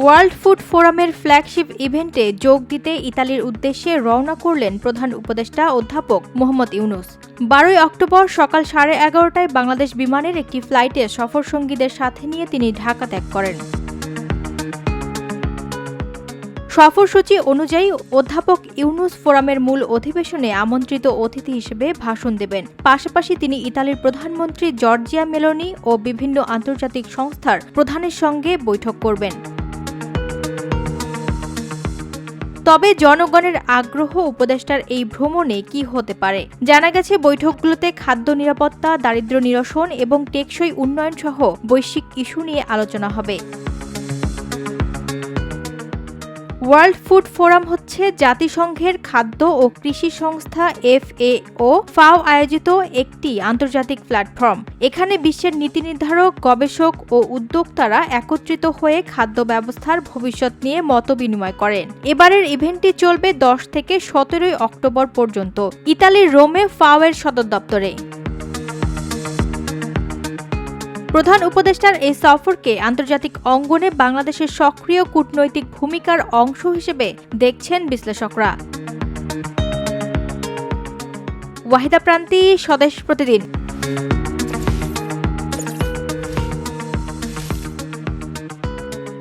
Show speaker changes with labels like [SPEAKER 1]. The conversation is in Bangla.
[SPEAKER 1] ওয়ার্ল্ড ফুড ফোরামের ফ্ল্যাগশিপ ইভেন্টে যোগ দিতে ইতালির উদ্দেশ্যে রওনা করলেন প্রধান উপদেষ্টা অধ্যাপক মোহাম্মদ ইউনুস। বারোই অক্টোবর সকাল সাড়ে এগারোটায় বাংলাদেশ বিমানের একটি ফ্লাইটে সফরসঙ্গীদের সাথে নিয়ে তিনি ঢাকা ত্যাগ করেন। সফরসূচি অনুযায়ী অধ্যাপক ইউনুস ফোরামের মূল অধিবেশনে আমন্ত্রিত অতিথি হিসেবে ভাষণ দেবেন। পাশাপাশি তিনি ইতালির প্রধানমন্ত্রী জর্জিয়া মেলোনি ও বিভিন্ন আন্তর্জাতিক সংস্থার প্রধানের সঙ্গে বৈঠক করবেন। তবে জনগণের আগ্রহ উপদেষ্টার এই ভ্রমণে কি হতে পারে? জানা গেছে, বৈঠকগুলোতে খাদ্য নিরাপত্তা দারিদ্র নিরসন এবং টেকসই উন্নয়ন সহ বৈশ্বিক ইস্যু নিয়ে আলোচনা হবে। ওয়ার্ল্ড ফুড ফোরাম হচ্ছে জাতিসংঘের খাদ্য ও কৃষি সংস্থা এফএও ফাও আয়োজিত একটি আন্তর্জাতিক প্ল্যাটফর্ম। এখানে বিশ্বের নীতি নির্ধারক, গবেষক ও উদ্যোক্তারা একত্রিত হয়ে খাদ্য ব্যবস্থার ভবিষ্যৎ নিয়ে মত বিনিময় করেন। এবারের ইভেন্টটি চলবে দশ থেকে সতেরোই অক্টোবর পর্যন্ত। ইতালির রোমে ফাও এর সদর দপ্তরে। প্রধান উপদেষ্টার এই সফরকে আন্তর্জাতিক অঙ্গনে বাংলাদেশের সক্রিয় কূটনৈতিক ভূমিকার অংশ হিসেবে দেখছেন বিশ্লেষকরা। ওয়াহিদা প্রান্তি স্বদেশ প্রতিদিন।